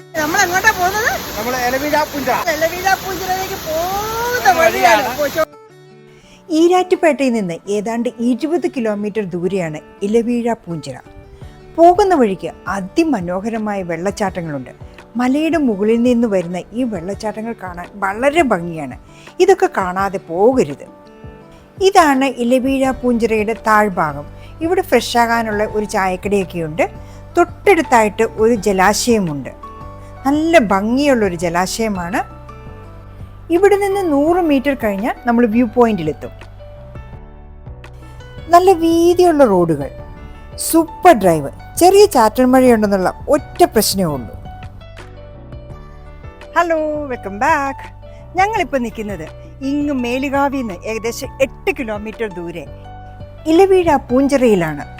നമ്മൾ എങ്ങോട്ടാ പോകുന്നത് നമ്മൾ എലവീരാപ്പൂഞ്ചിലേക്ക് പോകുന്ന വഴിയാണ്. ഈരാറ്റുപേട്ടയിൽ നിന്ന് ഏതാണ്ട് ഇരുപത് കിലോമീറ്റർ ദൂരെയാണ് ഇലവീഴ പൂഞ്ചിറ. പോകുന്ന വഴിക്ക് അതിമനോഹരമായ വെള്ളച്ചാട്ടങ്ങളുണ്ട്. മലയുടെ മുകളിൽ നിന്ന് വരുന്ന ഈ വെള്ളച്ചാട്ടങ്ങൾ കാണാൻ വളരെ ഭംഗിയാണ്. ഇതൊക്കെ കാണാതെ പോകരുത്. ഇതാണ് ഇലവീഴ പൂഞ്ചിറയുടെ താഴ്ഭാഗം. ഇവിടെ ഫ്രഷ് ആകാനുള്ള ഒരു ചായക്കടയൊക്കെയുണ്ട്. തൊട്ടടുത്തായിട്ട് ഒരു ജലാശയമുണ്ട്. നല്ല ഭംഗിയുള്ള ഒരു ജലാശയമാണ്. ഇവിടെ നിന്ന് നൂറ് മീറ്റർ കഴിഞ്ഞാൽ നമ്മൾ വ്യൂ പോയിന്റിലെത്തും. നല്ല വീതിയുള്ള റോഡുകൾ സൂപ്പർ ഡ്രൈവ് ചെറിയ ചാറ്റൽ മഴയുണ്ടെന്നുള്ള ഒറ്റ പ്രശ്നമേ ഉള്ളൂ. ഹലോ വെൽക്കം ബാക്ക് ഞങ്ങളിപ്പോൾ നിൽക്കുന്നത് ഇങ്ങ് മേലുകാവിൽ നിന്ന് ഏകദേശം എട്ട് കിലോമീറ്റർ ദൂരെ. ഇലവീഴ പൂഞ്ചിറയിലാണ്.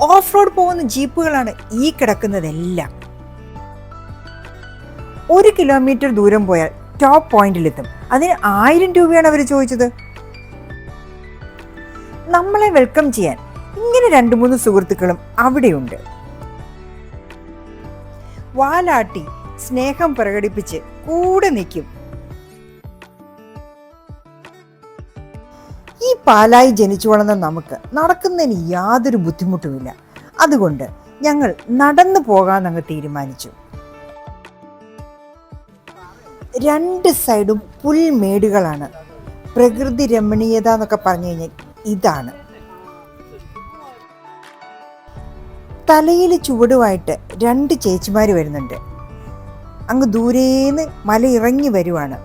ഓഫ് റോഡ് പോകുന്ന ജീപ്പുകളാണ് ഈ കിടക്കുന്നതെല്ലാം. ഒരു കിലോമീറ്റർ ദൂരം പോയാൽ ടോപ്പ് പോയിന്റിലെത്തും. അതിന് ആയിരം രൂപയാണ് അവർ ചോദിച്ചത്. നമ്മളെ വെൽക്കം ചെയ്യാൻ ഇങ്ങനെ രണ്ട് മൂന്ന് സുഹൃത്തുക്കളും അവിടെയുണ്ട്. വാലാട്ടി സ്നേഹം പ്രകടിപ്പിച്ച് കൂടെ നിൽക്കും. ഈ പാലായി ജനിച്ചു വളർന്ന നമുക്ക് നടക്കുന്നതിന് യാതൊരു ബുദ്ധിമുട്ടുമില്ല. അതുകൊണ്ട് ഞങ്ങൾ നടന്നു പോകാൻ അങ്ങ് തീരുമാനിച്ചു. രണ്ട് സൈഡും പുൽമേടുകളാണ് പ്രകൃതി രമണീയത എന്നൊക്കെ പറഞ്ഞു കഴിഞ്ഞാൽ ഇതാണ്. തലയിൽ ചുവടുമായിട്ട് രണ്ട് ചേച്ചിമാർ വരുന്നുണ്ട്. അങ്ങ് ദൂരേന്ന് മല ഇറങ്ങി വരുവാണ്.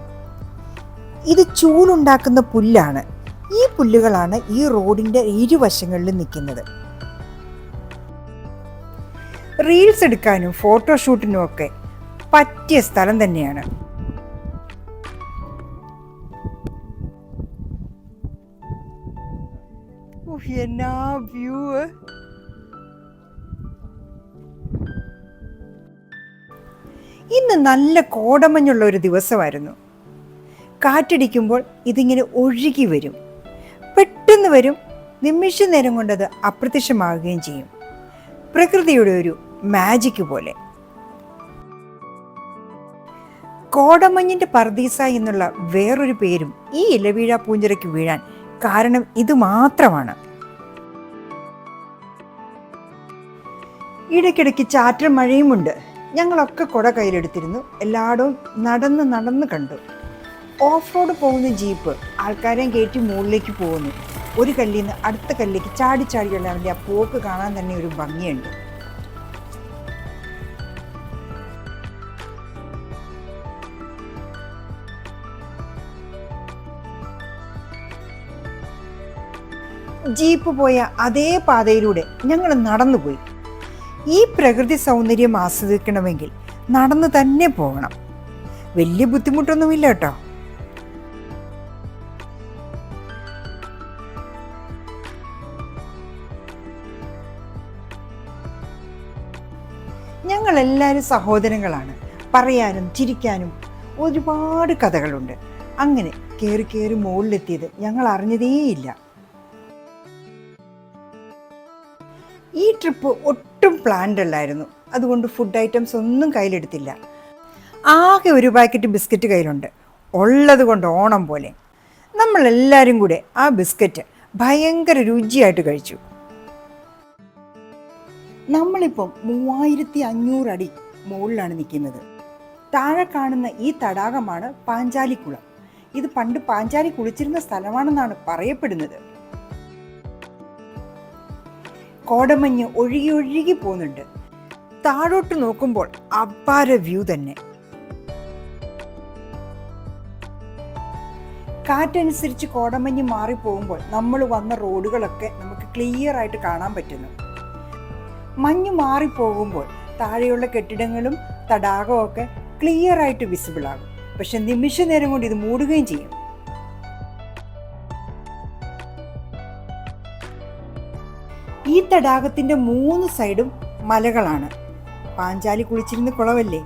ഇത് ചൂലുണ്ടാക്കുന്ന പുല്ലാണ്. ഈ പുല്ലുകളാണ് ഈ റോഡിന്റെ ഇരുവശങ്ങളിലും നിൽക്കുന്നത്. റീൽസ് എടുക്കാനും ഫോട്ടോഷൂട്ടിനും ഒക്കെ പറ്റിയ സ്ഥലം തന്നെയാണ്. ഇന്ന് നല്ല കോടമഞ്ഞുള്ള ഒരു ദിവസമായിരുന്നു. കാറ്റടിക്കുമ്പോൾ ഇതിങ്ങനെ ഒഴുകി വരും. പെട്ടെന്ന് വരും നിമിഷ നേരം കൊണ്ടത് അപ്രത്യക്ഷമാവുകയും ചെയ്യും. പ്രകൃതിയുടെ ഒരു മാജിക് പോലെ. കോടമഞ്ഞിന്റെ പർദീസ എന്നുള്ള വേറൊരു പേരും ഈ ഇലവീഴ പൂഞ്ചിറയ്ക്ക് വീഴാൻ കാരണം ഇത് മാത്രമാണ്. ഇടയ്ക്കിടയ്ക്ക് ചാറ്റൽ മഴയുമുണ്ട് ഞങ്ങളൊക്കെ കുട കയ്യിലെടുത്തിരുന്നു. എല്ലായിടവും നടന്ന് നടന്ന് കണ്ടു. ഓഫ് റോഡ് പോകുന്ന ജീപ്പ് ആൾക്കാരെയും കയറ്റി മുകളിലേക്ക് പോകുന്നു. ഒരു കല്ലിൽ നിന്ന് അടുത്ത കല്ലിലേക്ക് ചാടി ചാടിയുള്ള അവന്റെ ആ പോക്ക് കാണാൻ തന്നെ ഒരു ഭംഗിയുണ്ട്. ജീപ്പ് പോയ അതേ പാതയിലൂടെ ഞങ്ങൾ നടന്നുപോയി. ഈ പ്രകൃതി സൗന്ദര്യം ആസ്വദിക്കണമെങ്കിൽ നടന്നു തന്നെ പോകണം. വലിയ ബുദ്ധിമുട്ടൊന്നുമില്ല കേട്ടോ. ഞങ്ങൾ എല്ലാവരും സഹോദരങ്ങളാണ്. പറയാനും ചിരിക്കാനും ഒരുപാട് കഥകളുണ്ട്. അങ്ങനെ കയറി കയറി മുകളിലെത്തിയത് ഞങ്ങൾ അറിഞ്ഞതേയില്ല. ഈ ട്രിപ്പ് ഒട്ടും പ്ലാൻഡ് അല്ലായിരുന്നു. അതുകൊണ്ട് ഫുഡ് ഐറ്റംസ് ഒന്നും കയ്യിലെടുത്തില്ല. ആകെ ഒരു പാക്കറ്റ് ബിസ്ക്കറ്റ് കയ്യിലുണ്ട്. ഉള്ളത് കൊണ്ട് ഓണം പോലെ. നമ്മളെല്ലാവരും കൂടെ ആ ബിസ്ക്കറ്റ് ഭയങ്കര രുചിയായിട്ട് കഴിച്ചു. നമ്മളിപ്പം മൂവായിരത്തി അടി മുകളിലാണ് നിൽക്കുന്നത്. താഴെ കാണുന്ന ഈ തടാകമാണ് പാഞ്ചാലിക്കുളം. ഇത് പണ്ട് പാഞ്ചാലി കുളിച്ചിരുന്ന സ്ഥലമാണെന്നാണ് പറയപ്പെടുന്നത്. കോടമഞ്ഞ് ഒഴുകി ഒഴുകി പോകുന്നുണ്ട്. താഴോട്ട് നോക്കുമ്പോൾ അപാര വ്യൂ തന്നെ. കാറ്റനുസരിച്ച് കോടമഞ്ഞ് മാറിപ്പോകുമ്പോൾ നമ്മൾ വന്ന റോഡുകളൊക്കെ നമുക്ക് ക്ലിയർ ആയിട്ട് കാണാൻ പറ്റുന്നു. മഞ്ഞ് മാറിപ്പോകുമ്പോൾ താഴെയുള്ള കെട്ടിടങ്ങളും തടാകവും ഒക്കെ ക്ലിയർ ആയിട്ട് വിസിബിൾ ആകും. പക്ഷെ നിമിഷ നേരം കൊണ്ട് ഇത് മൂടുകയും ചെയ്യും. ഈ തടാകത്തിന്റെ മൂന്ന് സൈഡും മലകളാണ്. പാഞ്ചാലി കുളിച്ചിരുന്ന കുളവല്ലേ?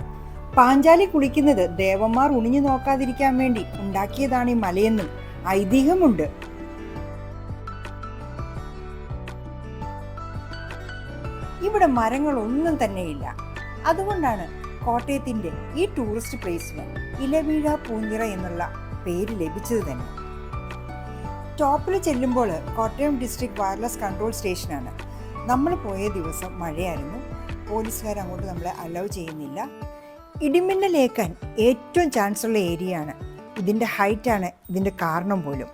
പാഞ്ചാലി കുളിക്കുന്നത് ദേവന്മാർ ഉണിഞ്ഞു നോക്കാതിരിക്കാൻ വേണ്ടി ഉണ്ടാക്കിയതാണ് ഈ മലയെന്നും ഐതിഹ്യമുണ്ട്. ഇവിടെ മരങ്ങളൊന്നും തന്നെയില്ല. അതുകൊണ്ടാണ് കോട്ടയത്തിന്റെ ഈ ടൂറിസ്റ്റ് പ്ലേസിന് ഇലവീഴ പൂഞ്ഞിറ എന്നുള്ള പേര് ലഭിച്ചത് തന്നെ. ടോപ്പിൽ ചെല്ലുമ്പോൾ കോട്ടയം ഡിസ്ട്രിക്ട് വയർലെസ് കൺട്രോൾ സ്റ്റേഷനാണ് നമ്മൾ പോയ ദിവസം മഴയായിരുന്നു. പോലീസുകാർ അങ്ങോട്ട് നമ്മളെ അലൗ ചെയ്യുന്നില്ല. ഇടിമിന്നലേക്കാൻ ഏറ്റവും ചാൻസ് ഉള്ള ഏരിയ ആണ്. ഇതിന്റെ ഹൈറ്റാണ് ഇതിന്റെ കാരണം പോലും.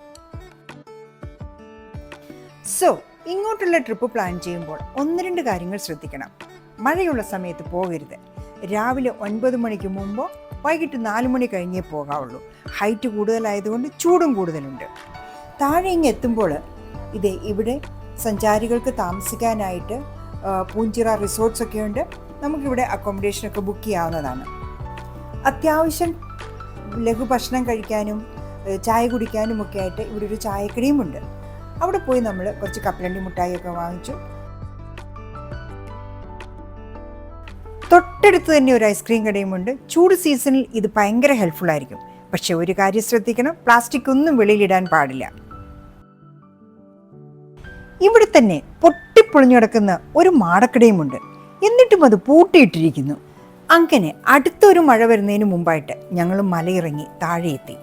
സോ ഇങ്ങോട്ടുള്ള ട്രിപ്പ് പ്ലാൻ ചെയ്യുമ്പോൾ ഒന്ന് രണ്ട് കാര്യങ്ങൾ ശ്രദ്ധിക്കണം. മഴയുള്ള സമയത്ത് പോകരുത്. രാവിലെ ഒൻപത് മണിക്ക് മുമ്പോ വൈകിട്ട് നാല് മണി കഴിഞ്ഞേ പോകാവുള്ളൂ. ഹൈറ്റ് കൂടുതലായതുകൊണ്ട് ചൂടും കൂടുതലുണ്ട്. താഴെ ഇങ്ങ് എത്തുമ്പോൾ ഇത് ഇവിടെ സഞ്ചാരികൾക്ക് താമസിക്കാനായിട്ട് പൂഞ്ചിറ റിസോർട്ട്സൊക്കെ ഉണ്ട്. നമുക്കിവിടെ അക്കോമഡേഷനൊക്കെ ബുക്ക് ചെയ്യാവുന്നതാണ്. അത്യാവശ്യം ലഘുഭക്ഷണം കഴിക്കാനും ചായ കുടിക്കാനും ഒക്കെ ആയിട്ട് ഇവിടെ ഒരു ചായക്കടയും ഉണ്ട്. അവിടെ പോയി നമ്മൾ കുറച്ച് കപ്പലണ്ടി മുട്ടായിയൊക്കെ വാങ്ങിച്ചു. തൊട്ടടുത്ത് തന്നെ ഒരു ഐസ്ക്രീം കടയുമുണ്ട് ചൂട് സീസണിൽ ഇത് ഭയങ്കര ഹെൽപ്ഫുൾ ആയിരിക്കും. പക്ഷെ ഒരു കാര്യം ശ്രദ്ധിക്കണം പ്ലാസ്റ്റിക് ഒന്നും വെളിയിലിടാൻ പാടില്ല. ഇവിടെ തന്നെ പൊട്ടിപ്പൊളിഞ്ഞു കിടക്കുന്ന ഒരു മാടക്കടയുമുണ്ട് എന്നിട്ടും അത് പൂട്ടിയിട്ടിരിക്കുന്നു. അങ്ങനെ അടുത്തൊരു മഴ വരുന്നതിന് മുമ്പായിട്ട് ഞങ്ങൾ മലയിറങ്ങി എത്തി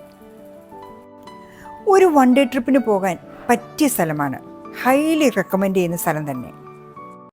ഒരു വൺ ഡേ ട്രിപ്പിന് പോകാൻ പറ്റിയ സ്ഥലമാണ്. ഹൈലി റെക്കമെൻഡ് ചെയ്യുന്ന സ്ഥലം തന്നെ.